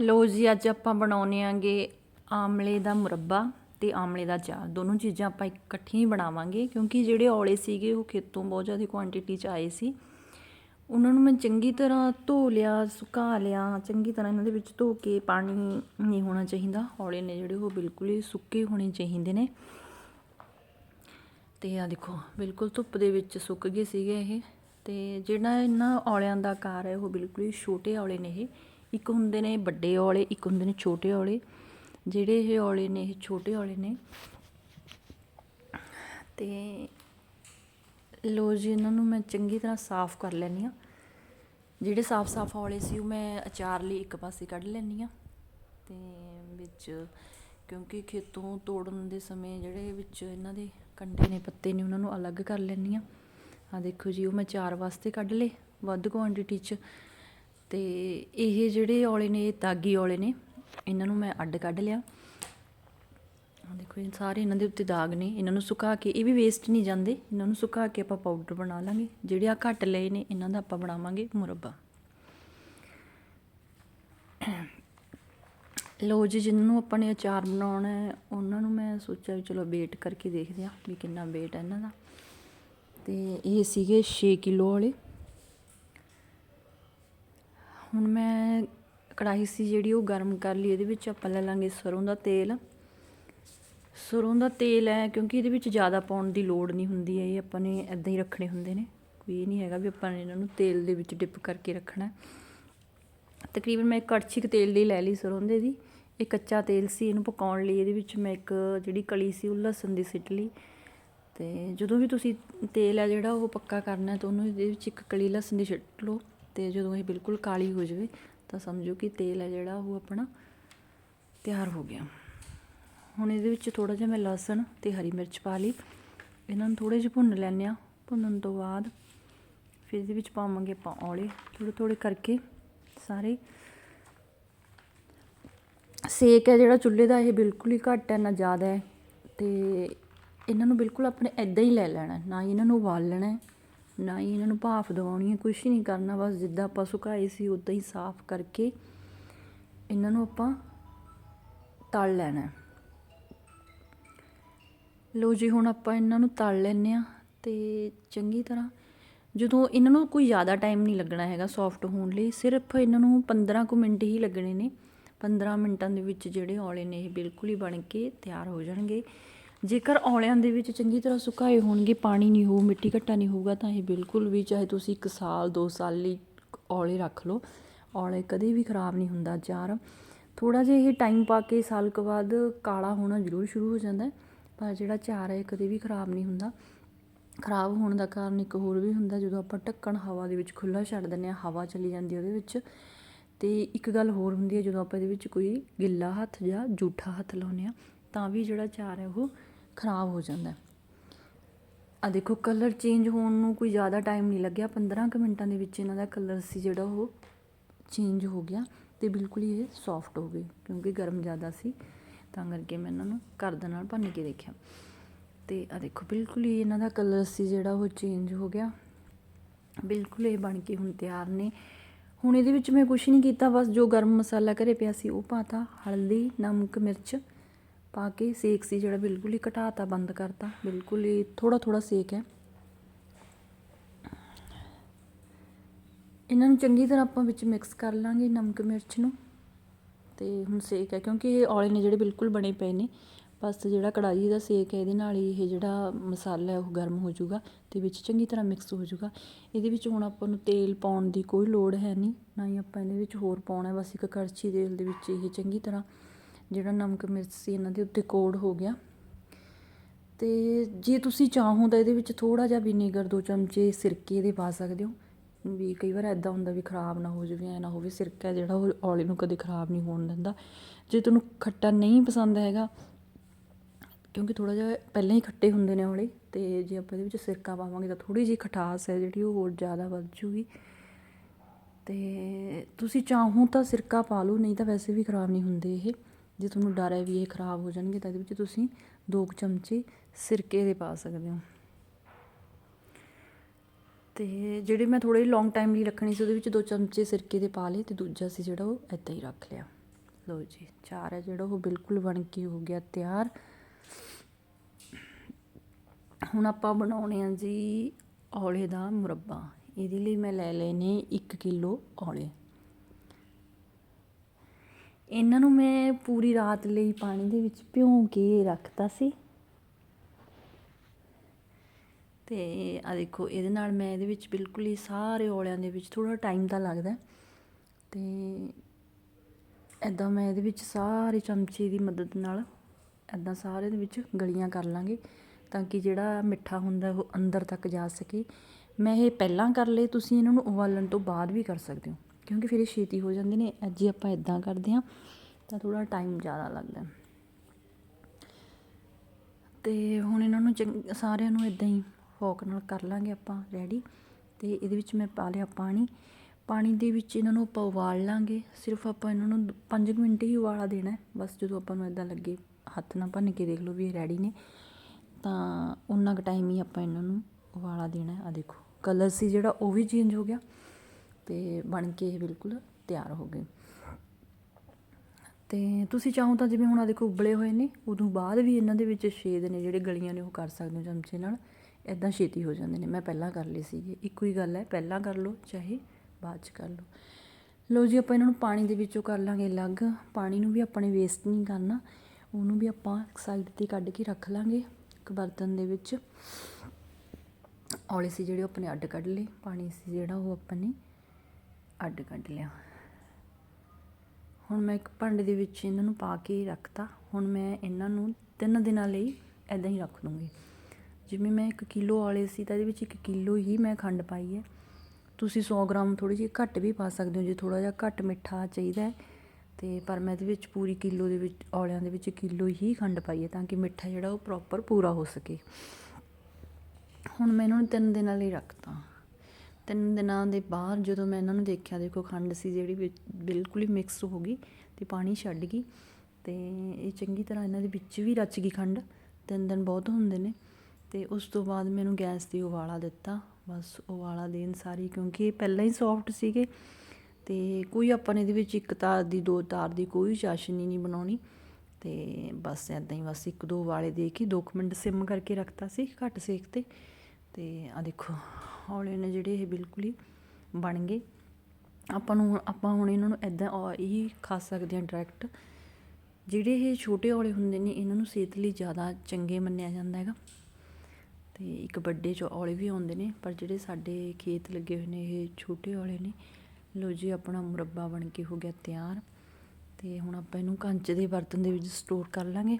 ਲੋ ਜੀ, ਅੱਜ ਆਪਾਂ ਬਣਾਉਣੇ ਆਂਗੇ ਆਮਲੇ ਦਾ ਮੁਰੱਬਾ ਤੇ ਆਮਲੇ ਦਾ ਚਾਰ ਦੋਨੋਂ ਚੀਜ਼ਾਂ ਆਪਾਂ ਇਕੱਠੀਆਂ ਹੀ ਬਣਾਵਾਂਗੇ ਕਿਉਂਕਿ ਜਿਹੜੇ ਔਲੇ ਸੀਗੇ ਉਹ ਖੇਤੋਂ ਬਹੁਤ ਜ਼ਿਆਦਾ ਕੁਆਂਟੀਟੀ 'ਚ ਆਏ ਸੀ। ਉਹਨਾਂ ਨੂੰ ਮੈਂ ਚੰਗੀ ਤਰ੍ਹਾਂ ਧੋ ਲਿਆ, ਸੁਕਾ ਲਿਆ, ਚੰਗੀ ਤਰ੍ਹਾਂ ਇਹਨਾਂ ਦੇ ਵਿੱਚ ਧੋ ਕੇ ਪਾਣੀ ਨਹੀਂ ਹੋਣਾ ਚਾਹੀਦਾ। ਔਲੇ ਨੇ ਜਿਹੜੇ ਉਹ ਬਿਲਕੁਲ ਹੀ ਸੁੱਕੇ ਹੋਣੇ ਚਾਹੀਦੇ ਨੇ। ਤੇ ਆ ਦੇਖੋ, ਬਿਲਕੁਲ ਧੁੱਪ ਦੇ ਵਿੱਚ ਸੁੱਕ ਗਏ ਸੀਗੇ ਇਹ। ਤੇ ਜਿਹੜਾ ਇਹਨਾਂ ਔਲਿਆਂ ਦਾ ਆਕਾਰ ਹੈ, ਉਹ ਬਿਲਕੁਲ ਹੀ ਛੋਟੇ ਔਲੇ ਨੇ ਇਹ। ਇੱਕ ਹੁੰਦੇ ਨੇ ਵੱਡੇ ਔਲੇ, ਇੱਕ ਹੁੰਦੇ ਨੇ ਛੋਟੇ ਔਲੇ। ਜਿਹੜੇ ਇਹ ਔਲੇ ਨੇ, ਇਹ ਛੋਟੇ ਔਲੇ ਨੇ। ਤੇ ਲੋ ਜੀ, ਇਹਨਾਂ ਨੂੰ ਮੈਂ ਚੰਗੀ ਤਰ੍ਹਾਂ ਸਾਫ਼ ਕਰ ਲੈਣੀ ਆ ਜਿਹੜੇ ਸਾਫ਼-ਸਾਫ਼ ਔਲੇ ਸੀ, ਉਹ ਮੈਂ ਅਚਾਰ ਲਈ ਇੱਕ ਪਾਸੇ ਕੱਢ ਲੈਣੀ ਆ ਤੇ ਵਿੱਚ, ਕਿਉਂਕਿ ਖੇਤੋਂ ਤੋੜਨ ਦੇ ਸਮੇਂ ਜਿਹੜੇ ਵਿੱਚ ਇਹਨਾਂ ਦੇ ਕੰਡੇ ਨੇ, ਪੱਤੇ ਨੇ, ਉਹਨਾਂ ਨੂੰ ਅਲੱਗ ਕਰ ਲੈਣੀ ਆ ਆ ਦੇਖੋ ਜੀ, ਉਹ ਮੈਂ ਚਾਰ ਵਾਸਤੇ ਕੱਢ ਲਏ। ਵੱਧ ਕੁਆਂਟੀਟੀ 'ਚ ਤੇ ਇਹ ਜਿਹੜੇ ਔਲੇ ਨੇ, ਇਹ ਤਾਗੀ ਔਲੇ ਨੇ, ਇਹਨਾਂ ਨੂੰ ਮੈਂ ਅੱਡ ਕੱਢ ਲਿਆ। ਦੇਖੋ, ਇਹ ਸਾਰੇ ਇਹਨਾਂ ਦੇ ਉੱਤੇ ਦਾਗ ਨੇ। ਇਹਨਾਂ ਨੂੰ ਸੁਕਾ ਕੇ, ਇਹ ਵੀ ਵੇਸਟ ਨਹੀਂ ਜਾਂਦੇ। ਇਹਨਾਂ ਨੂੰ ਸੁਕਾ ਕੇ ਆਪਾਂ ਪਾਊਡਰ ਬਣਾ ਲਾਂਗੇ। ਜਿਹੜੇ ਆ ਘੱਟ ਲਏ ਨੇ, ਇਹਨਾਂ ਦਾ ਆਪਾਂ ਬਣਾਵਾਂਗੇ ਮੁਰੱਬਾ। ਲੋ ਜੀ, ਜਿਨ੍ਹਾਂ ਨੂੰ ਆਪਾਂ ਨੇ ਅਚਾਰ ਬਣਾਉਣਾ ਹੈ, ਉਹਨਾਂ ਨੂੰ ਮੈਂ ਸੋਚਿਆ ਵੀ ਚਲੋ ਵੇਟ ਕਰਕੇ ਦੇਖਦੇ ਆ ਵੀ ਕਿੰਨਾ ਵੇਟ ਹੈ ਇਹਨਾਂ ਦਾ। ਤੇ ਇਹ ਸੀਗੇ 6 ਕਿਲੋ ਵਾਲੇ। ਹੁਣ ਮੈਂ ਕੜਾਹੀ ਸੀ ਜਿਹੜੀ ਉਹ ਗਰਮ ਕਰ ਲਈ, ਇਹਦੇ ਵਿੱਚ ਆਪਾਂ ਲੈ ਲਾਂਗੇ ਸਰੋਂ ਦਾ ਤੇਲ। ਸਰੋਂ ਦਾ ਤੇਲ ਹੈ ਕਿਉਂਕਿ ਇਹਦੇ ਵਿੱਚ ਜ਼ਿਆਦਾ ਪਾਉਣ ਦੀ ਲੋੜ ਨਹੀਂ ਹੁੰਦੀ ਹੈ ਇਹ ਆਪਾਂ ਨੇ ਇਦਾਂ ਹੀ ਰੱਖਣੇ ਹੁੰਦੇ ਨੇ। ਕੋਈ ਇਹ ਨਹੀਂ ਹੈਗਾ ਵੀ ਆਪਾਂ ਨੇ ਇਹਨਾਂ ਨੂੰ ਤੇਲ ਦੇ ਵਿੱਚ ਡਿਪ ਕਰਕੇ ਰੱਖਣਾ। ਤਕਰੀਬਨ ਮੈਂ ਇੱਕ ਕੜਛੀ ਕੁ ਤੇਲ ਦੀ ਲੈ ਲਈ ਸਰੋਂ ਦੇ ਦੀ। ਇਹ ਕੱਚਾ ਤੇਲ ਸੀ, ਇਹਨੂੰ ਪਕਾਉਣ ਲਈ ਇਹਦੇ ਵਿੱਚ ਮੈਂ ਇੱਕ ਜਿਹੜੀ ਕਲੀ ਸੀ ਉਹ ਲਸਣ ਦੀ ਸਿੱਟ ਲਈ। ਤੇ ਜਦੋਂ ਵੀ ਤੁਸੀਂ ਤੇਲ ਹੈ ਜਿਹੜਾ ਉਹ ਪੱਕਾ ਕਰਨਾ ਤਾਂ ਉਹਨੂੰ ਇਹਦੇ ਵਿੱਚ ਇੱਕ ਕਲੀ ਲਸਣ ਦੀ ਸਿੱਟ ਲਓ। ਤੇ ਜਦੋਂ ਇਹ ਬਿਲਕੁਲ ਕਾਲੀ ਹੋ ਜਾਵੇ ਤਾਂ ਸਮਝੋ ਕਿ ਤੇਲ ਹੈ ਜਿਹੜਾ ਉਹ ਆਪਣਾ ਤਿਆਰ ਹੋ ਗਿਆ। ਹੁਣ ਇਹਦੇ ਵਿੱਚ ਥੋੜਾ ਜਿਹਾ ਮੈਂ ਲਸਣ ਤੇ ਹਰੀ ਮਿਰਚ ਪਾ ਲਈ। ਇਹਨਾਂ ਨੂੰ ਥੋੜੇ ਜਿਹਾ ਭੁੰਨ ਲੈਂਦੇ ਆ ਭੁੰਨਣ ਤੋਂ ਬਾਅਦ ਫਿਰ ਇਹਦੇ ਵਿੱਚ ਪਾਵਾਂਗੇ ਆਪਾਂ ਔਲੇ। ਥੋੜੇ ਥੋੜੇ ਕਰਕੇ ਸਾਰੇ। ਸੇਕ ਹੈ ਜਿਹੜਾ ਚੁੱਲ੍ਹੇ ਦਾ, ਇਹ ਬਿਲਕੁਲ ਹੀ ਘੱਟ ਹੈ, ਨਾ ਜ਼ਿਆਦਾ ਹੈ। ਤੇ ਇਹਨਾਂ ਨੂੰ ਬਿਲਕੁਲ ਆਪਣੇ ਐਦਾਂ ਹੀ ਲੈ ਲੈਣਾ ਨਾ ਹੀ ਇਹਨਾਂ ਨੂੰ ਉਬਾਲ ਲੈਣਾ ਨਾ ਹੀ ਇਹਨਾਂ ਨੂੰ ਭਾਫ ਦਿਵਾਉਣੀ ਹੈ ਕੁਝ ਨਹੀਂ ਕਰਨਾ, ਬਸ ਜਿੱਦਾਂ ਆਪਾਂ ਸੁਕਾਏ ਸੀ ਉਦਾਂ ਹੀ ਸਾਫ਼ ਕਰਕੇ ਇਹਨਾਂ ਨੂੰ ਆਪਾਂ ਤਲ ਲੈਣਾ ਹੈ। ਲੋ ਜੀ, ਹੁਣ ਆਪਾਂ ਇਹਨਾਂ ਨੂੰ ਤਲ ਲੈਨੇ ਆ ਤੇ ਚੰਗੀ ਤਰ੍ਹਾਂ ਜਦੋਂ ਇਹਨਾਂ ਨੂੰ ਕੋਈ ਜ਼ਿਆਦਾ ਟਾਈਮ ਨਹੀਂ ਲੱਗਣਾ ਹੈਗਾ ਸੌਫਟ ਹੋਣ ਲਈ, ਸਿਰਫ ਇਹਨਾਂ ਨੂੰ 15 ਕੁ ਮਿੰਟ ਹੀ ਲੱਗਣੇ ਨੇ। 15 ਮਿੰਟਾਂ ਦੇ ਵਿੱਚ ਜਿਹੜੇ ਔਲੇ ਨੇ, ਇਹ ਬਿਲਕੁਲ ਹੀ ਬਣ ਕੇ ਤਿਆਰ ਹੋ ਜਾਣਗੇ। ਜੇਕਰ ਔਲਿਆਂ ਦੇ ਵਿੱਚ ਚੰਗੀ ਤਰ੍ਹਾਂ ਸੁਕਾਏ ਹੋਣਗੇ, ਪਾਣੀ ਨਹੀਂ ਹੋਊ, ਮਿੱਟੀ ਘੱਟਾ ਨਹੀਂ ਹੋਊਗਾ, ਤਾਂ ਇਹ ਬਿਲਕੁਲ ਵੀ ਚਾਹੇ ਤੁਸੀਂ 1 ਸਾਲ 2 ਸਾਲ ਲਈ ਔਲੇ ਰੱਖ ਲਓ। ਔਲੇ ਕਦੇ ਵੀ ਖਰਾਬ ਨਹੀਂ ਹੁੰਦਾ ਚਾਰ ਥੋੜਾ ਜਿਹਾ ਇਹ ਟਾਈਮ ਪਾ ਕੇ ਸਾਲ ਕੁ ਬਾਅਦ ਕਾਲਾ ਹੋਣਾ ਜ਼ਰੂਰ ਸ਼ੁਰੂ ਹੋ ਜਾਂਦਾ ਪਰ ਜਿਹੜਾ ਚਾਰ ਹੈ ਇਹ ਕਦੇ ਵੀ ਖਰਾਬ ਨਹੀਂ ਹੁੰਦਾ। ਖਰਾਬ ਹੋਣ ਦਾ ਕਾਰਨ ਇੱਕ ਹੋਰ ਵੀ ਹੁੰਦਾ, ਜਦੋਂ ਆਪਾਂ ਢੱਕਣ ਹਵਾ ਦੇ ਵਿੱਚ ਖੁੱਲਾ ਛੱਡ ਦਿੰਦੇ ਆ ਹਵਾ ਚਲੀ ਜਾਂਦੀ ਉਹਦੇ ਵਿੱਚ। ਤੇ ਇੱਕ ਗੱਲ ਹੋਰ ਹੁੰਦੀ ਹੈ, ਜਦੋਂ ਆਪਾਂ ਇਹਦੇ ਵਿੱਚ ਕੋਈ ਗਿੱਲਾ ਹੱਥ ਜਾਂ ਜੂਠਾ ਹੱਥ ਲਾਉਂਦੇ ਆ ਤਾਂ ਵੀ ਜਿਹੜਾ ਚਾਰ ਹੈ ਉਹ ਖਰਾਬ ਹੋ ਜਾਂਦਾ ਆ ਦੇਖੋ ਕਲਰ ਚੇਂਜ ਹੋਣ ਨੂੰ ਕੋਈ ਜ਼ਿਆਦਾ ਟਾਈਮ ਨਹੀਂ ਲੱਗਿਆ। 15 ਕੁ ਮਿੰਟਾਂ ਦੇ ਵਿੱਚ ਇਹਨਾਂ ਦਾ ਕਲਰ ਸੀ ਜਿਹੜਾ ਉਹ ਚੇਂਜ ਹੋ ਗਿਆ ਤੇ ਬਿਲਕੁਲ ਹੀ ਇਹ ਸੌਫਟ ਹੋ ਗਈ ਕਿਉਂਕਿ ਗਰਮ ਜ਼ਿਆਦਾ ਸੀ। ਤਾਂ ਕਰਕੇ ਮੈਂ ਇਹਨਾਂ ਨੂੰ ਘਰ ਦੇ ਨਾਲ ਭੰਨ ਕੇ ਦੇਖਿਆ। ਤੇ ਆ ਦੇਖੋ, ਬਿਲਕੁਲ ਹੀ ਇਹਨਾਂ ਦਾ ਕਲਰ ਸੀ ਜਿਹੜਾ ਉਹ ਚੇਂਜ ਹੋ ਗਿਆ। ਬਿਲਕੁਲ ਇਹ ਬਣ ਕੇ ਹੁਣ ਤਿਆਰ ਨੇ। ਹੁਣ ਇਹਦੇ ਵਿੱਚ ਮੈਂ ਕੁਝ ਨਹੀਂ ਕੀਤਾ, ਬਸ ਜੋ ਗਰਮ ਮਸਾਲਾ ਘਰੇ ਪਿਆ ਸੀ ਉਹ ਪਾਤਾ। ਹਲਦੀ, ਨਮਕ, ਮਿਰਚ ਪਾ ਕੇ ਸੇਕ ਸੀ ਜਿਹੜਾ ਬਿਲਕੁਲ ਹੀ ਘਟਾਤਾ, ਬੰਦ ਕਰਤਾ। ਬਿਲਕੁਲ ਹੀ ਥੋੜਾ ਥੋੜਾ ਸੇਕ ਹੈ। ਇਹਨਾਂ ਨੂੰ ਚੰਗੀ ਤਰ੍ਹਾਂ ਆਪਾਂ ਵਿੱਚ ਮਿਕਸ ਕਰ ਲਾਂਗੇ ਨਮਕ, ਮਿਰਚ ਨੂੰ। ਤੇ ਹੁਣ ਸੇਕ ਹੈ, ਕਿਉਂਕਿ ਇਹ ਔਲੇ ਨੇ ਜਿਹੜੇ ਬਿਲਕੁਲ ਬਣੇ ਪਏ ਨੇ। ਬਸ ਜਿਹੜਾ ਕੜਾਈ ਦਾ ਸੇਕ ਹੈ, ਇਹਦੇ ਨਾਲ ਹੀ ਇਹ ਜਿਹੜਾ ਮਸਾਲਾ ਹੈ, ਉਹ ਗਰਮ ਹੋ ਜਾਊਗਾ ਤੇ ਵਿੱਚ ਚੰਗੀ ਤਰ੍ਹਾਂ ਮਿਕਸ ਹੋ ਜਾਊਗਾ। ਇਹਦੇ ਵਿੱਚ ਹੁਣ ਆਪਾਂ ਨੂੰ ਤੇਲ ਪਾਉਣ ਦੀ ਕੋਈ ਲੋੜ ਹੈ ਨਹੀਂ, ਨਾ ਹੀ ਆਪਾਂ ਇਹਦੇ ਵਿੱਚ ਹੋਰ ਪਾਉਣਾ ਬਸ ਇੱਕ ਕੜਛੀ ਤੇਲ ਦੇ ਵਿੱਚ ਇਹ ਚੰਗੀ ਤਰ੍ਹਾਂ ਜਿਹੜਾ ਨਮਕ ਮਿਰਚ ਸੀ ਇਹਨਾਂ ਦੇ ਉੱਤੇ ਕੋਡ ਹੋ ਗਿਆ। ਤੇ ਜੇ ਤੁਸੀਂ ਚਾਹੋ ਤਾਂ ਇਹਦੇ ਵਿੱਚ ਥੋੜਾ ਜਿਹਾ ਵਿਨੇਗਰ ਦੋ ਚਮਚੇ ਸਿਰਕੇ ਦੇ ਪਾ ਸਕਦੇ ਹੋ। ਵੀ ਕਈ ਵਾਰ ਐਦਾਂ ਹੁੰਦਾ ਵੀ ਖਰਾਬ ਨਾ ਹੋ ਜਾਵੇ, ਐ ਨਾ ਹੋਵੇ ਸਿਰਕਾ ਜਿਹੜਾ ਉਹ ਔਲੇ ਨੂੰ ਕਦੇ ਖਰਾਬ ਨਹੀਂ ਹੋਣ ਦਿੰਦਾ। ਜੇ ਤੁਹਾਨੂੰ ਖੱਟਾ ਨਹੀਂ ਪਸੰਦ ਹੈਗਾ, ਕਿਉਂਕਿ ਥੋੜਾ ਜਿਹਾ ਪਹਿਲਾਂ ਹੀ ਖੱਟੇ ਹੁੰਦੇ ਨੇ ਔਲੇ, ਤੇ ਜੇ ਆਪਾਂ ਇਹਦੇ ਵਿੱਚ ਸਿਰਕਾ ਪਾਵਾਂਗੇ ਤਾਂ ਥੋੜੀ ਜਿਹੀ ਖਟਾਸ ਹੈ ਜਿਹੜੀ ਉਹ ਹੋਰ ਜ਼ਿਆਦਾ ਵੱਧ ਜੂਗੀ। ਤੇ ਤੁਸੀਂ ਚਾਹੋ ਤਾਂ ਸਿਰਕਾ ਪਾ ਲਓ, ਨਹੀਂ ਤਾਂ ਵੈਸੇ ਵੀ ਖਰਾਬ ਨਹੀਂ ਹੁੰਦੇ ਇਹ। ਜੇ ਤੁਹਾਨੂੰ ਡਰ ਹੈ ਵੀ ਇਹ ਖਰਾਬ ਹੋ ਜਾਣਗੇ ਤਾਂ ਇਹਦੇ ਵਿੱਚ ਤੁਸੀਂ ਦੋ ਕੁ ਚਮਚੇ ਸਿਰਕੇ ਦੇ ਪਾ ਸਕਦੇ ਹੋ। ਤੇ ਜਿਹੜੇ ਮੈਂ ਥੋੜੇ ਲੌਂਗ ਟਾਈਮ ਲਈ ਰੱਖਣੀ ਸੀ, ਉਹਦੇ ਵਿੱਚ ਦੋ ਚਮਚੇ ਸਿਰਕੇ ਦੇ ਪਾ ਲਏ ਤੇ ਦੂਜਾ ਸੀ ਜਿਹੜਾ ਉਹ ਇੱਦਾਂ ਹੀ ਰੱਖ ਲਿਆ। ਲਓ ਜੀ, ਚਾਰ ਹੈ ਜਿਹੜਾ ਉਹ ਬਿਲਕੁਲ ਬਣ ਕੇ ਹੋ ਗਿਆ ਤਿਆਰ। ਹੁਣ ਆਪਾਂ ਬਣਾਉਣੇ ਆ ਜੀ ਔਲੇ ਦਾ ਮੁਰੱਬਾ। ਇਹਦੇ ਲਈ ਮੈਂ ਲੈ ਲਏ ਨੇ 1 ਕਿਲੋ ਔਲੇ। ਇਹਨਾਂ ਨੂੰ ਮੈਂ ਪੂਰੀ ਰਾਤ ਲਈ ਪਾਣੀ ਦੇ ਵਿੱਚ ਭਿਉਂ ਕੇ ਰੱਖਤਾ ਸੀ। ਤੇ ਆ ਦੇਖੋ, ਇਹਦੇ ਨਾਲ ਮੈਂ ਇਹਦੇ ਵਿੱਚ ਬਿਲਕੁਲ ਹੀ ਸਾਰੇ ਔਲਿਆਂ ਦੇ ਵਿੱਚ ਥੋੜਾ ਟਾਈਮ ਤਾਂ ਲੱਗਦਾ ਹੈ। ਤੇ ਐਦਾਂ ਮੈਂ ਇਹਦੇ ਵਿੱਚ ਸਾਰੇ ਚਮਚੇ ਦੀ ਮਦਦ ਨਾਲ ਐਦਾਂ ਸਾਰੇ ਦੇ ਵਿੱਚ ਗਲੀਆਂ ਕਰ ਲਾਂਗੇ ਤਾਂ ਕਿ ਜਿਹੜਾ ਮਿੱਠਾ ਹੁੰਦਾ ਉਹ ਅੰਦਰ ਤੱਕ ਜਾ ਸਕੇ। ਮੈਂ ਇਹ ਪਹਿਲਾਂ ਕਰ ਲਏ, ਤੁਸੀਂ ਇਹਨਾਂ ਨੂੰ ਉਬਾਲਣ ਤੋਂ ਬਾਅਦ ਵੀ ਕਰ ਸਕਦੇ ਹੋ। ਕਿਉਂਕਿ ਫਿਰ ਇਹ ਛੇਤੀ ਹੋ ਜਾਂਦੇ ਨੇ ਜੇ ਆਪਾਂ ਇਦਾਂ ਕਰਦੇ ਹਾਂ, ਤਾਂ ਥੋੜਾ ਟਾਈਮ ਜ਼ਿਆਦਾ ਲੱਗਦਾ ਹੈ। ਤੇ ਹੁਣ ਇਹਨਾਂ ਨੂੰ ਚੰਗ, ਸਾਰਿਆਂ ਨੂੰ ਇਦਾਂ ਹੀ ਫੋਕ ਨਾਲ ਕਰ ਲਾਂਗੇ ਆਪਾਂ ਰੈਡੀ ਤੇ ਇਹਦੇ ਵਿੱਚ ਮੈਂ ਪਾ ਲਿਆ ਪਾਣੀ। ਪਾਣੀ ਦੇ ਵਿੱਚ ਇਹਨਾਂ ਨੂੰ ਆਪਾਂ ਉਬਾਲ ਲਾਂਗੇ, ਸਿਰਫ ਆਪਾਂ ਇਹਨਾਂ ਨੂੰ 5 ਮਿੰਟ ਹੀ ਉਬਾਲਾ ਦੇਣਾ ਬਸ ਜਦੋਂ ਆਪਾਂ ਨੂੰ ਇਦਾਂ ਲੱਗੇ, ਹੱਥ ਨਾਲ ਭੰਨ ਕੇ ਦੇਖ ਲਓ ਵੀ ਇਹ ਰੈਡੀ ਨੇ, ਤਾਂ ਉਨਾ ਕੁ ਟਾਈਮ ਹੀ ਆਪਾਂ ਇਹਨਾਂ ਨੂੰ ਉਬਾਲਾ ਦੇਣਾ ਆ ਦੇਖੋ ਕਲਰ ਸੀ ਜਿਹੜਾ, ਉਹ ਵੀ ਚੇਂਜ ਹੋ ਗਿਆ। ਤੇ ਬਣ ਕੇ ਇਹ ਬਿਲਕੁਲ ਤਿਆਰ ਹੋ ਗਏ। ਤੇ ਤੁਸੀਂ ਚਾਹੋ ਤਾਂ ਜਿਵੇਂ ਹੁਣ ਆ ਦੇਖੋ ਉਬਲੇ ਹੋਏ ਨੇ, ਉਦੋਂ ਬਾਅਦ ਵੀ ਇਹਨਾਂ ਦੇ ਵਿੱਚ ਛੇਦ ਨੇ ਜਿਹੜੇ ਗਲੀਆਂ ਨੇ ਉਹ ਕਰ ਸਕਦੇ ਹੋ ਚਮਚੇ ਨਾਲ ਇਦਾਂ ਛੇਤੀ ਹੋ ਜਾਂਦੇ ਨੇ। ਮੈਂ ਪਹਿਲਾਂ ਕਰ ਲਈ ਸੀਗੇ। ਇੱਕੋ ਹੀ ਗੱਲ ਹੈ, ਪਹਿਲਾਂ ਕਰ ਲਓ, ਚਾਹੇ ਬਾਅਦ ਚ ਕਰ ਲਓ। ਲਓ ਜੀ, ਆਪਾਂ ਇਹਨਾਂ ਨੂੰ ਪਾਣੀ ਦੇ ਵਿੱਚੋਂ ਕਰ ਲਾਂਗੇ ਅਲੱਗ। ਪਾਣੀ ਨੂੰ ਵੀ ਆਪਣੇ ਵੇਸਟ ਨਹੀਂ ਕਰਨਾ, ਉਹਨੂੰ ਵੀ ਆਪਾਂ ਸਾਈਡ ਤੇ ਕੱਢ ਕੇ ਰੱਖ ਲਾਂਗੇ ਇੱਕ ਬਰਤਨ ਦੇ ਵਿੱਚ। ਔਲੇ ਸੀ ਜਿਹੜੇ ਉਹ ਆਪਣੇ ਅੱਡ ਕੱਢ ਲਏ, ਪਾਣੀ ਸੀ ਜਿਹੜਾ ਉਹ ਆਪਾਂ ਨੇ ਅੱਡ ਕੱਢ ਲਿਆ। ਹੁਣ ਮੈਂ ਇੱਕ ਭਾਂਡੇ ਦੇ ਵਿੱਚ ਇਹਨਾਂ ਨੂੰ ਪਾ ਕੇ ਰੱਖਤਾ। ਹੁਣ ਮੈਂ ਇਹਨਾਂ ਨੂੰ ਤਿੰਨ ਦਿਨਾਂ ਲਈ ਐਦਾਂ ਹੀ ਰੱਖ ਦੂੰਗੀ। ਜਿਵੇਂ ਮੈਂ 1 ਕਿਲੋ ਵਾਲੇ ਸੀ ਤਾਂ ਇਹਦੇ ਵਿੱਚ 1 ਕਿਲੋ ਹੀ ਮੈਂ ਖੰਡ ਪਾਈ ਹੈ। ਤੁਸੀਂ 100 ਗ੍ਰਾਮ ਥੋੜੀ ਜਿਹੀ ਘੱਟ ਵੀ ਪਾ ਸਕਦੇ ਹੋ, ਜੇ ਥੋੜਾ ਜਿਹਾ ਘੱਟ ਮਿੱਠਾ ਚਾਹੀਦਾ ਹੈ। ਤੇ ਪਰ ਮੈਂ ਇਹਦੇ ਵਿੱਚ ਪੂਰੀ ਕਿਲੋ ਦੇ ਵਿੱਚ, ਔਲਿਆਂ ਦੇ ਵਿੱਚ ਕਿਲੋ ਹੀ ਖੰਡ ਪਾਈ ਹੈ ਤਾਂ ਕਿ ਮਿੱਠਾ ਜਿਹੜਾ ਉਹ ਪ੍ਰੋਪਰ ਪੂਰਾ ਹੋ ਸਕੇ। ਹੁਣ ਮੈਂ ਇਹਨਾਂ ਨੂੰ ਤਿੰਨ ਦਿਨਾਂ ਲਈ ਰੱਖਤਾ। ਤਿੰਨ ਦਿਨਾਂ ਦੇ ਬਾਅਦ ਜਦੋਂ ਮੈਂ ਇਹਨਾਂ ਨੂੰ ਦੇਖਿਆ, ਦੇਖੋ ਖੰਡ ਸੀ ਜਿਹੜੀ ਵਿੱਚ ਬਿਲਕੁਲ ਹੀ ਮਿਕਸ ਹੋ ਗਈ ਤੇ ਪਾਣੀ ਛੱਡ ਗਈ ਤੇ ਇਹ ਚੰਗੀ ਤਰ੍ਹਾਂ ਇਹਨਾਂ ਦੇ ਵਿੱਚ ਵੀ ਰਚ ਗਈ ਖੰਡ, ਤਿੰਨ ਦਿਨ ਬਹੁਤ ਹੁੰਦੇ ਨੇ ਤੇ ਉਸ ਤੋਂ ਬਾਅਦ ਮੈਨੂੰ ਗੈਸ ਤੇ ਉਬਾਲਾ ਦਿੱਤਾ, ਬਸ ਉਬਾਲਾ ਦੇਣ ਸਾਰੀ ਕਿਉਂਕਿ ਇਹ ਪਹਿਲਾਂ ਹੀ ਸੌਫਟ ਸੀਗੇ ਤੇ ਕੋਈ ਆਪਾਂ ਨੇ ਇਹਦੇ ਵਿੱਚ ਇੱਕ ਤਾਰ ਦੀ, ਦੋ ਤਾਰ ਦੀ ਕੋਈ ਚਾਸ਼ਨੀ ਨਹੀਂ ਬਣਾਉਣੀ ਤੇ ਬਸ ਐਦਾਂ ਹੀ ਬਸ ਇੱਕ ਦੋ ਵਾਲੇ ਦੇ ਕੇ 2 ਮਿੰਟ ਸਿਮ ਕਰਕੇ ਰੱਖਤਾ ਸੀ ਘੱਟ ਸੇਕ ਤੇ ਤੇ ਆ ਦੇਖੋ, ਹੌਲੇ ਨੇ ਜਿਹੜੇ ਇਹ ਬਿਲਕੁਲ ਹੀ ਬਣ ਗਏ। ਆਪਾਂ ਨੂੰ ਆਪਾਂ ਹੁਣ ਇਹਨਾਂ ਨੂੰ ਐਦਾਂ ਹੀ ਖਾ ਸਕਦੇ ਹਾਂ ਡਾਇਰੈਕਟ ਜਿਹੜੇ ਇਹ ਛੋਟੇ ਔਲੇ ਹੁੰਦੇ ਨੇ, ਇਹਨਾਂ ਨੂੰ ਸਿਹਤ ਲਈ ਜ਼ਿਆਦਾ ਚੰਗੇ ਮੰਨਿਆ ਜਾਂਦਾ ਹੈਗਾ। ਤੇ ਇੱਕ ਵੱਡੇ ਚ ਔਲੇ ਵੀ ਆਉਂਦੇ ਨੇ, ਪਰ ਜਿਹੜੇ ਸਾਡੇ ਖੇਤ ਲੱਗੇ ਹੋਏ ਨੇ, ਇਹ ਛੋਟੇ ਔਲੇ ਨੇ ਲੋ ਜੀ ਆਪਣਾ ਮੁਰੱਬਾ ਬਣ ਕੇ ਹੋ ਗਿਆ ਤਿਆਰ। ਤੇ ਹੁਣ ਆਪਾਂ ਇਹਨੂੰ ਕੰਚ ਦੇ ਬਰਤਨ ਦੇ ਵਿੱਚ ਸਟੋਰ ਕਰ ਲਾਂਗੇ।